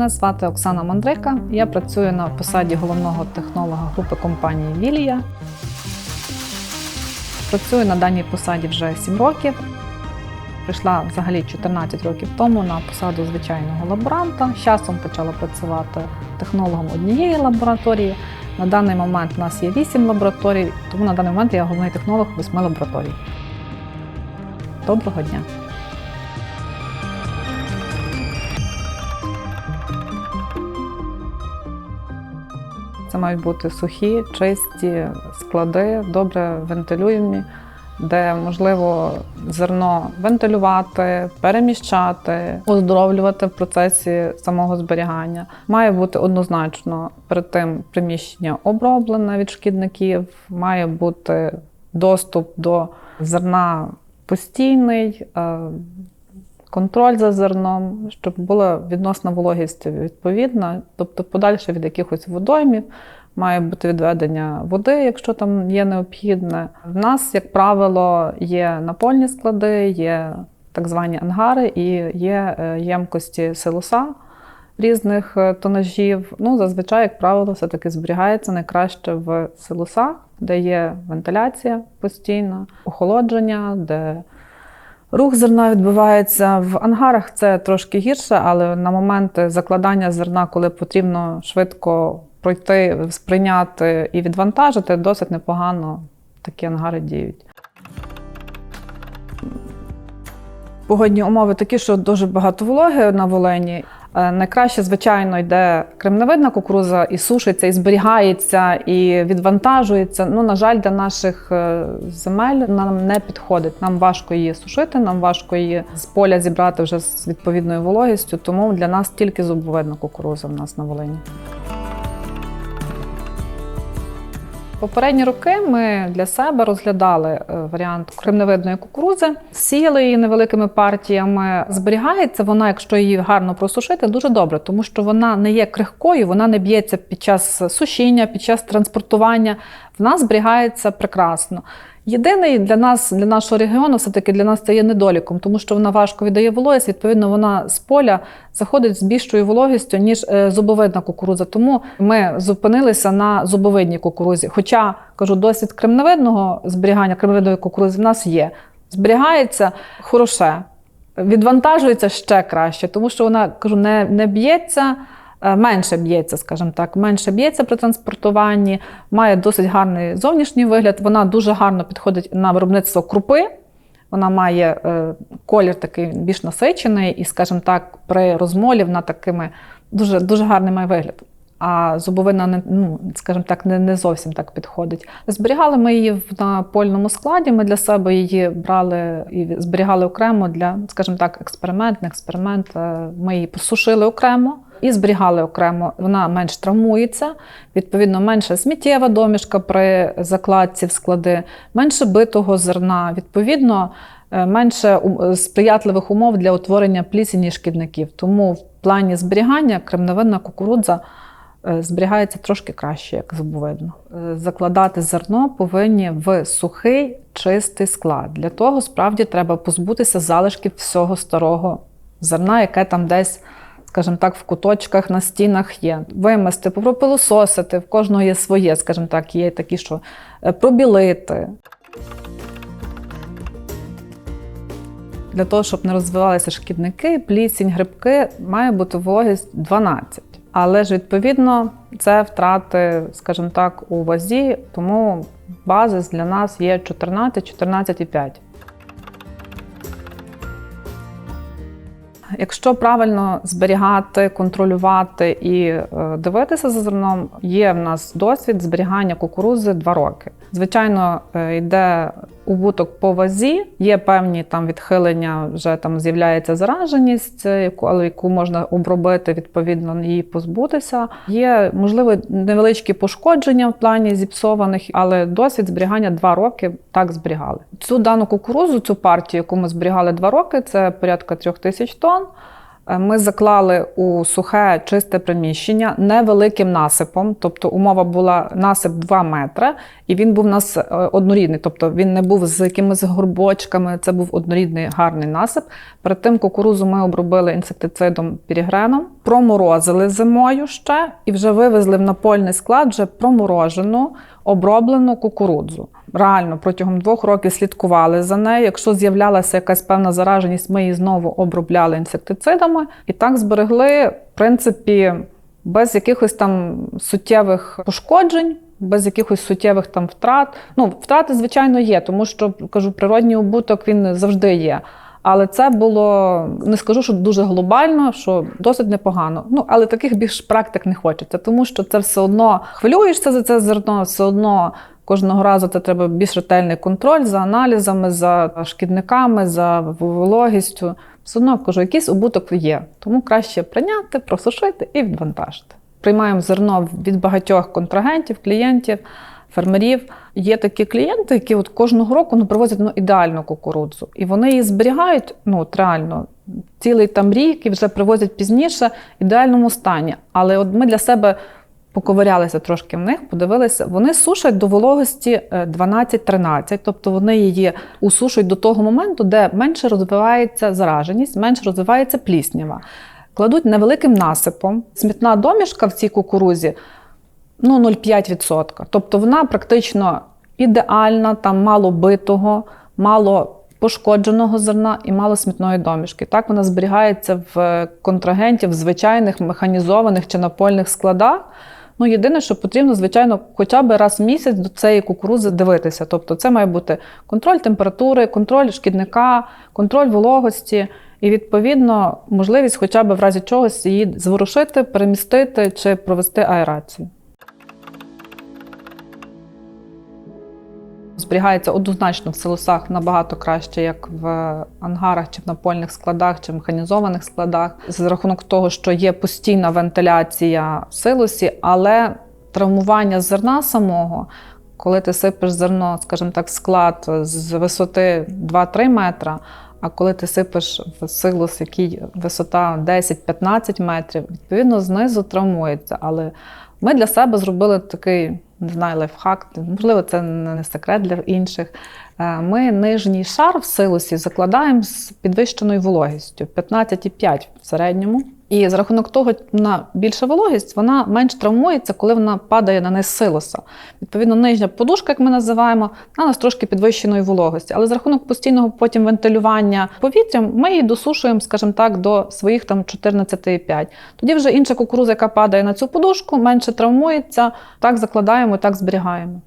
Мене звати Оксана Мандрика. Я працюю на посаді головного технолога групи компанії Вілія. Працюю на даній посаді вже 7 років. Прийшла взагалі 14 років тому на посаду звичайного лаборанта. З часом почала працювати технологом однієї лабораторії. На даний момент у нас є 8 лабораторій, тому на даний момент я головний технолог 8 лабораторій. Доброго дня! Мають бути сухі, чисті склади, добре вентилюємі, де можливо зерно вентилювати, переміщати, оздоровлювати в процесі самого зберігання. Має бути однозначно перед тим приміщення оброблене від шкідників, має бути доступ до зерна постійний. е, Контроль за зерном, щоб була відносна вологість відповідна, тобто подальше від якихось водоймів має бути відведення води, якщо там є необхідне. В нас, як правило, є напольні склади, є так звані ангари і є е, ємкості силоса різних е, тонажів. Ну, зазвичай, як правило, все-таки зберігається найкраще в силосах, де є вентиляція постійна, охолодження, де Рух зерна відбувається в ангарах. Це трошки гірше, але на момент закладання зерна, коли потрібно швидко пройти, сприйняти і відвантажити, досить непогано такі ангари діють. Погодні умови такі, що дуже багато вологи на Волині. Е, Найкраще, звичайно, йде кремневидна кукуруза і сушиться, і зберігається, і відвантажується. Ну, на жаль, для наших е, земель нам не підходить. Нам важко її сушити, нам важко її з поля зібрати вже з відповідною вологістю. Тому для нас тільки зубовидна кукуруза в нас на Волині. Попередні роки ми для себе розглядали е, варіант кремневидної кукурудзи, сіяли її невеликими партіями. Зберігається вона, якщо її гарно просушити, дуже добре, тому що вона не є крихкою, вона не б'ється під час сушіння, під час транспортування. Вона зберігається прекрасно. Єдиний для нас, для нашого регіону, все-таки для нас це є недоліком, тому що вона важко віддає вологість, відповідно, вона з поля заходить з більшою вологістю, ніж е, зубовидна кукуруза. Тому ми зупинилися на зубовидній кукурузі. Хоча, кажу, досвід кремневидного зберігання кремневидної кукурузи в нас є. Зберігається хороше, відвантажується ще краще, тому що вона кажу, не, не б'ється. Е, Менше б'ється, скажімо так, менше б'ється при транспортуванні, має досить гарний зовнішній вигляд. Вона дуже гарно підходить на виробництво крупи. Вона має е, колір такий більш насичений, і, скажімо так, при розмолі вона такими дуже, дуже гарний має вигляд. А зубовина не, ну, скажімо так, не, не зовсім так підходить. Зберігали ми її на польному складі. Ми для себе її брали і зберігали окремо для, скажімо так, експеримент, не експеримент. Е, Ми її посушили окремо і зберігали окремо. Вона менш травмується, відповідно, менше сміттєва домішка при закладці в склади, менше битого зерна, відповідно, е, менше сприятливих умов для утворення плісені і шкідників. Тому в плані зберігання кремневидна кукурудза е, зберігається трошки краще, як зубовидно. Е, Закладати зерно повинні в сухий, чистий склад. Для того справді треба позбутися залишків всього старого зерна, яке там десь. Скажімо так, в куточках на стінах є. Вимести, попропилососити, в кожного є своє, скажімо так, є такі, що е, пробілити. Для того, щоб не розвивалися шкідники, плісінь, грибки, має бути вологість 12. Але ж відповідно це втрати, скажімо так, у вазі, тому базис для нас є 14-14,5. Якщо правильно зберігати, контролювати і е, дивитися за зерном, є в нас досвід зберігання кукурузи 2 роки. Звичайно, е, йде убуток по вазі, є певні там відхилення, вже там з'являється зараженість, е, яку але яку можна обробити, відповідно її позбутися. Є можливо невеличкі пошкодження в плані зіпсованих, але досвід зберігання 2 роки так зберігали. Цю дану кукурузу, цю партію, яку ми зберігали 2 роки, це порядка 3000 тонн. Е, Ми заклали у сухе чисте приміщення невеликим насипом, тобто умова була насип 2 метри, і він був у нас е, однорідний, тобто він не був з якимись горбочками, це був однорідний гарний насип. Перед тим кукурузу ми обробили інсектицидом пірігреном, проморозили зимою ще і вже вивезли в напольний склад вже проморожену, оброблену кукурудзу. Реально протягом двох років слідкували за нею. Якщо з'являлася якась певна зараженість, ми її знову обробляли інсектицидами і так зберегли, в принципі, без якихось там суттєвих пошкоджень. Без якихось суттєвих там втрат. Ну, втрати, звичайно, є, тому що кажу, природній убуток він завжди є. Але це було не скажу, що дуже глобально, що досить непогано. Ну але таких більш практик не хочеться, тому що це все одно хвилюєшся за це зерно, все одно кожного разу це треба більш ретельний контроль за аналізами, за шкідниками, за вологістю. Все одно кажу, якийсь убуток є. Тому краще прийняти, просушити і відвантажити. Приймаємо зерно від багатьох контрагентів, клієнтів, фермерів. Є такі клієнти, які от кожного року ну, привозять ну, ідеальну кукурудзу. І вони її зберігають ну, от реально цілий там рік і вже привозять пізніше в ідеальному стані. Але от ми для себе поковирялися трошки в них, подивилися, вони сушать до вологості е, 12-13, тобто вони її усушують до того моменту, де менше розвивається зараженість, менше розвивається пліснява. Кладуть невеликим насипом. Смітна домішка в цій кукурузі ну, 0,5%. Тобто вона практично ідеальна, там мало битого, мало пошкодженого зерна і мало смітної домішки. Так вона зберігається в контрагентів в звичайних механізованих чи напольних складах. Ну, єдине, що потрібно, звичайно, хоча б раз в місяць до цієї кукурузи дивитися. Тобто, це має бути контроль температури, контроль шкідника, контроль вологості. І відповідно можливість, хоча б в разі чогось її зворушити, перемістити чи провести аерацію. Зберігається однозначно в силосах набагато краще, як в ангарах, чи в напольних складах, чи в механізованих складах, за рахунок того, що є постійна вентиляція в силосі, але травмування зерна самого, коли ти сипеш зерно, скажімо так, в склад з висоти 2-3 метра. А коли ти сипеш в силос, який висота 10-15 метрів, відповідно знизу травмується. Але ми для себе зробили такий, не знаю, лайфхак, можливо, це не секрет для інших. Е, Ми нижній шар в силосі закладаємо з підвищеною вологістю 15,5 в середньому. І за рахунок того, вона більша вологість, вона менш травмується, коли вона падає на низ силоса. Відповідно, нижня подушка, як ми називаємо, вона нас трошки підвищеної вологості. Але за рахунок постійного потім вентилювання повітря, ми її досушуємо, скажімо так, до своїх там 14,5. Тоді вже інша кукуруза, яка падає на цю подушку, менше травмується. Так закладаємо, так зберігаємо.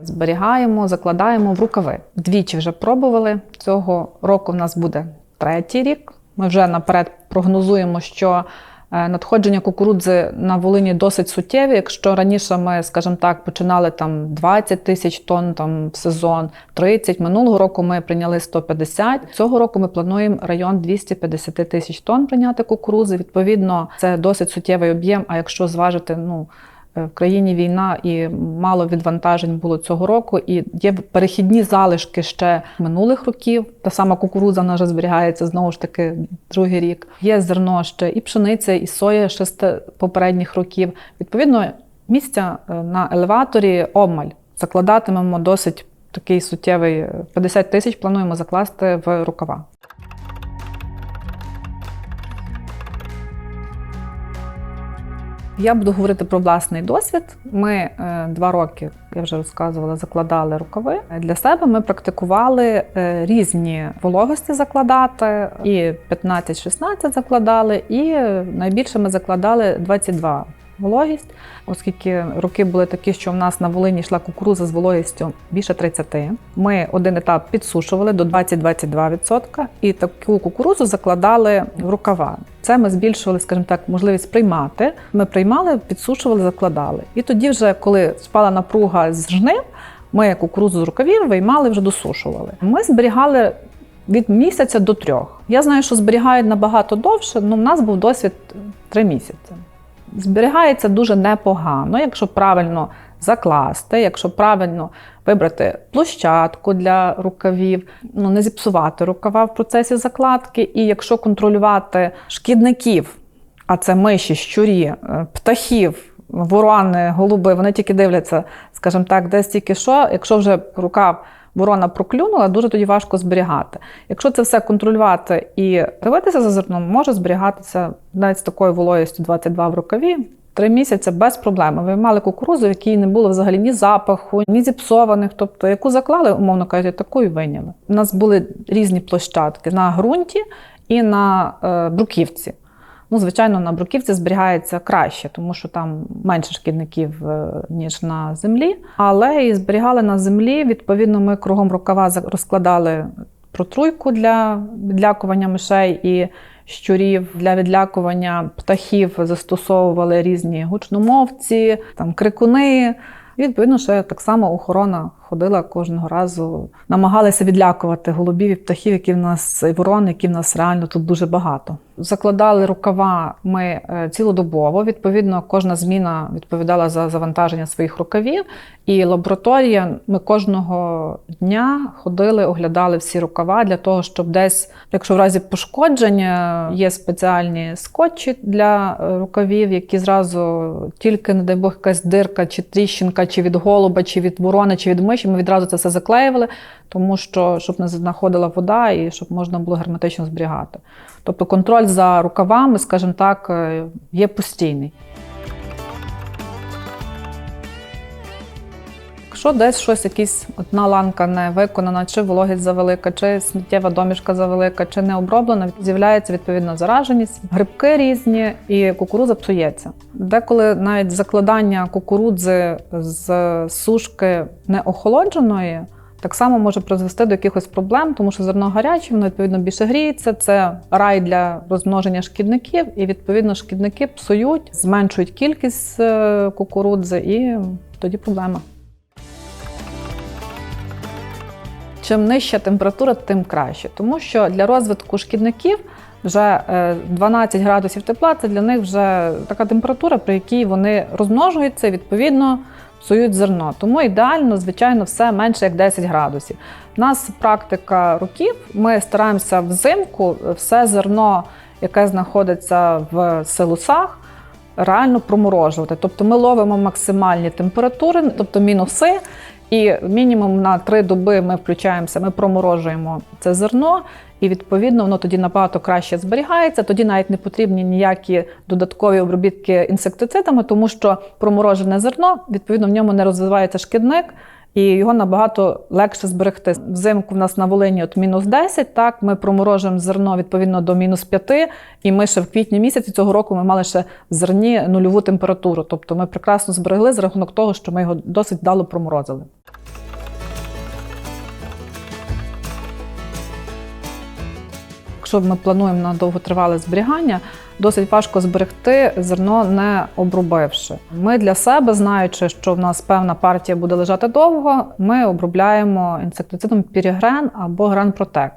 Зберігаємо, закладаємо в рукави. Двічі вже пробували. Цього року в нас буде третій рік. Ми вже наперед прогнозуємо, що е, надходження кукурудзи на Волині досить суттєві. Якщо раніше ми, скажімо так, починали там 20 тисяч тонн там, в сезон, 30, минулого року ми прийняли 150. Цього року ми плануємо район 250 тисяч тонн прийняти кукурузи. Відповідно, це досить суттєвий об'єм. А якщо зважити, ну в країні війна і мало відвантажень було цього року, і є перехідні залишки ще минулих років. Та сама кукурудза вона вже зберігається знову ж таки другий рік. Є зерно ще і пшениця, і соя ще з попередніх років. Відповідно, місця е, на елеваторі обмаль. Закладатимемо досить такий суттєвий е, 50 тисяч. Плануємо закласти в рукава. Я буду говорити про власний досвід. Ми е, два роки, я вже розказувала, закладали рукави. Для себе ми практикували е, різні вологості закладати, і 15-16 закладали, і е, найбільше ми закладали 22 вологість, оскільки роки були такі, що в нас на Волині йшла кукуруза з вологістю більше 30. Ми один етап підсушували до 20-22% і таку кукурузу закладали в рукава. Це ми збільшували, скажімо так, можливість приймати. Ми приймали, підсушували, закладали. І тоді, вже коли спала напруга з жнив, ми кукурузу з рукавів виймали, вже досушували. Ми зберігали від місяця до трьох. Я знаю, що зберігають набагато довше, але в нас був досвід три місяці. Зберігається дуже непогано, якщо правильно закласти, якщо правильно вибрати площадку для рукавів, ну не зіпсувати рукава в процесі закладки, і якщо контролювати шкідників, а це миші, щурі, е, птахів. Ворони, голуби, вони тільки дивляться, скажімо так, десь тільки що. Якщо вже рукав ворона проклюнула, дуже тоді важко зберігати. Якщо це все контролювати і дивитися за зерном, може зберігатися навіть з такою вологістю 22 в рукаві. Три місяці без проблем. Ви мали кукурузу, в якій не було взагалі ні запаху, ні зіпсованих. Тобто, яку заклали, умовно кажучи, таку і виняли. У нас були різні площадки на ґрунті і на е, бруківці. Ну, звичайно, на бруківці зберігається краще, тому що там менше шкідників, е, ніж на землі. Але і зберігали на землі. Відповідно, ми кругом рукава розкладали протруйку для відлякування мишей і щурів. Для відлякування птахів застосовували різні гучномовці, там крикуни. І, відповідно, ще так само охорона ходила кожного разу, намагалися відлякувати голубів і птахів, які в нас і ворон, які в нас реально тут дуже багато. Закладали рукава ми е, цілодобово. Відповідно, кожна зміна відповідала за завантаження своїх рукавів. І лабораторія ми кожного дня ходили, оглядали всі рукава для того, щоб десь, якщо в разі пошкодження, є спеціальні скотчі для е, рукавів, які зразу тільки, не дай Бог, якась дирка, чи тріщинка, чи від голуба, чи від ворони, чи від миші, ми відразу це все заклеювали, тому що щоб не знаходила вода і щоб можна було герметично зберігати. Тобто контроль за рукавами, скажімо так, е, є постійний. Якщо десь щось, якась одна ланка не виконана, чи вологість завелика, чи сміттєва домішка завелика, чи не оброблена, з'являється відповідна зараженість, грибки різні, і кукурудза псується. Деколи навіть закладання кукурудзи з сушки неохолодженої так само може призвести до якихось проблем, тому що зерно гаряче, воно відповідно більше гріється. Це рай для розмноження шкідників, і відповідно шкідники псують, зменшують кількість е, кукурудзи, і тоді проблема. Чим нижча температура, тим краще. Тому що для розвитку шкідників вже е, 12 градусів тепла це для них вже така температура, при якій вони розмножуються і відповідно псують зерно. Тому ідеально, звичайно, все менше як 10 градусів. У нас практика років. Ми стараємося взимку все зерно, яке знаходиться в силусах, реально проморожувати. Тобто ми ловимо максимальні температури, тобто мінуси. І мінімум на три доби ми включаємося, ми проморожуємо це зерно, і відповідно воно тоді набагато краще зберігається. Тоді навіть не потрібні ніякі додаткові обробітки інсектицидами, тому що проморожене зерно, відповідно, в ньому не розвивається шкідник. І його набагато легше зберегти. Взимку в нас на Волині от мінус 10, так, ми проморожуємо зерно відповідно до мінус 5, і ми ще в квітні місяці цього року ми мали ще в зерні нульову температуру. Тобто ми прекрасно зберегли за рахунок того, що ми його досить вдало проморозили. Якщо ми плануємо на довготривале зберігання, досить важко зберегти зерно не обробивши. Ми для себе, знаючи, що в нас певна партія буде лежати довго, ми обробляємо інсектицидом Пірігрен або Гранпротек.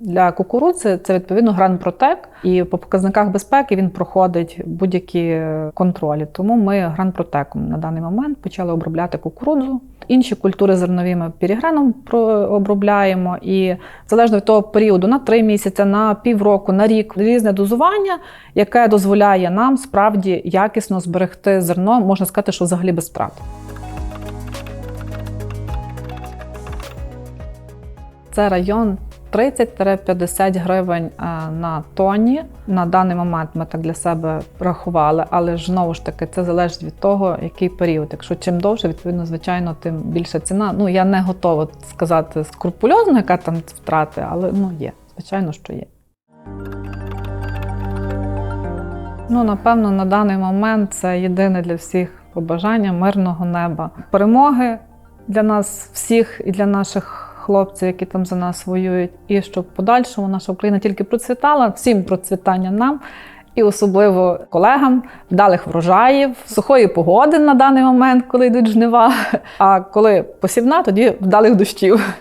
Для кукурудзи це відповідно гранпротек, і по показниках безпеки він проходить будь-які контролі. Тому ми гранпротеком на даний момент почали обробляти кукурудзу. Інші культури зернові ми пірігреном обробляємо, і залежно від того періоду на 3 місяці, на півроку, на рік різне дозування, яке дозволяє нам справді якісно зберегти зерно, можна сказати, що взагалі без втрат. Це район 30-50 гривень е, на тоні. На даний момент ми так для себе рахували, але ж знову ж таки це залежить від того, який період. Якщо чим довше, відповідно, звичайно, тим більша ціна. Ну я не готова сказати скрупульозно, яка там втрати, але ну є. Звичайно, що є. Ну, напевно, на даний момент це єдине для всіх побажання мирного неба. Перемоги для нас всіх і для наших хлопців, які там за нас воюють, і щоб в подальшому наша Україна тільки процвітала, всім процвітання нам. І особливо колегам вдалих врожаїв, сухої погоди на даний момент, коли йдуть жнива. А коли посівна, тоді вдалих дощів.